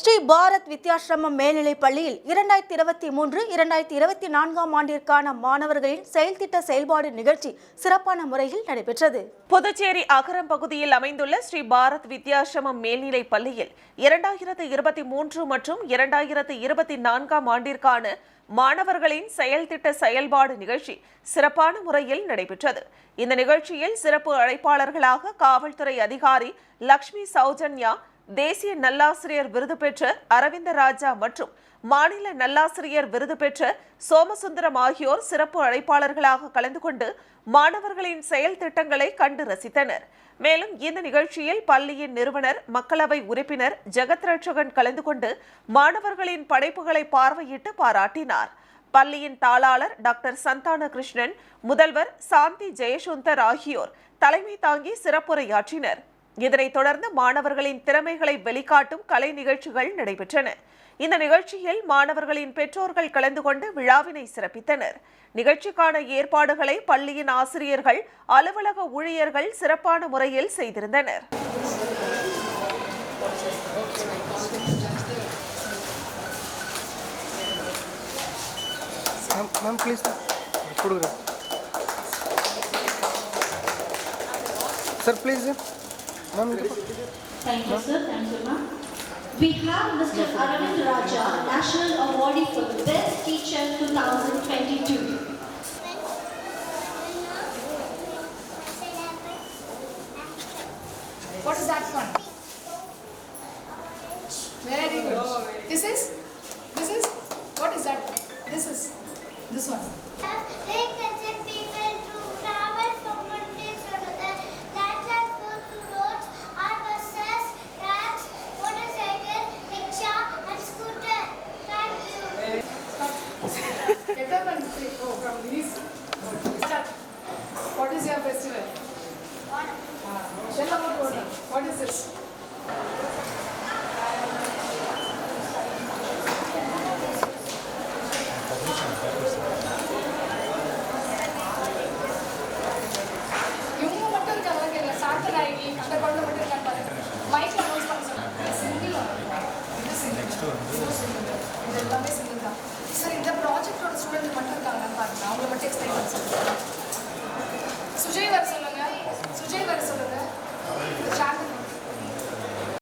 ஸ்ரீ பாரத் வித்யாசிரமம் மேல்நிலைப் பள்ளியில் இரண்டாயிரத்தி இருபத்தி மூன்று இரண்டாயிரத்தி இருபத்தி நான்காம் ஆண்டிற்கான மாணவர்களின் செயல்திட்ட செயல்பாடு நிகழ்ச்சி சிறப்பான முறையில் நடைபெற்றது. புதுச்சேரி அகரம் பகுதியில் அமைந்துள்ள ஸ்ரீ பாரத் வித்யாசிரமம் மேல்நிலைப் பள்ளியில் இரண்டாயிரத்து இருபத்தி மூன்று மற்றும் இரண்டாயிரத்து இருபத்தி நான்காம் ஆண்டிற்கான மாணவர்களின் செயல்திட்ட செயல்பாடு நிகழ்ச்சி சிறப்பான முறையில் நடைபெற்றது. இந்த நிகழ்ச்சியில் சிறப்பு அழைப்பாளர்களாக காவல்துறை அதிகாரி லக்ஷ்மி சௌஜன்யா தேசிய நல்லாசிரியர் விருது பெற்ற அரவிந்த ராஜா மற்றும் மாநில நல்லாசிரியர் விருது பெற்ற சோமசுந்தரம் ஆகியோர் சிறப்பு அழைப்பாளர்களாக கலந்து கொண்டு மாணவர்களின் செயல் திட்டங்களை கண்டு ரசித்தனர். மேலும் இந்த நிகழ்ச்சியில் பள்ளியின் நிறுவனர் மக்களவை உறுப்பினர் ஜெகத் ரட்சகன் கலந்து கொண்டு மாணவர்களின் படைப்புகளை பார்வையிட்டு பாராட்டினார். பள்ளியின் தாளாளர் டாக்டர் சந்தான கிருஷ்ணன் முதல்வர் சாந்தி ஜெயசுந்தர் ஆகியோர் தலைமை தாங்கி சிறப்புரையாற்றினர். இதனைத் தொடர்ந்து மாணவர்களின் திறமைகளை வெளிக்காட்டும் கலை நிகழ்ச்சிகள் நடைபெற்றன. இந்த நிகழ்ச்சியில் மாணவர்களின் பெற்றோர்கள் கலந்து கொண்டு விழாவினை சிறப்பித்தனர். நிகழ்ச்சிக்கான ஏற்பாடுகளை பள்ளியின் ஆசிரியர்கள் அலுவலக ஊழியர்கள் சிறப்பான முறையில் செய்திருந்தனர். Ma'am please sir please Thank you, sir. Thank you, ma'am. We have Mr. Aravind Raja, National Awardee for the Best Teacher 2022. What is that one? Very good. This is? This is? What is that? This is? This one. What is your festival? Ah, what is it? Сужив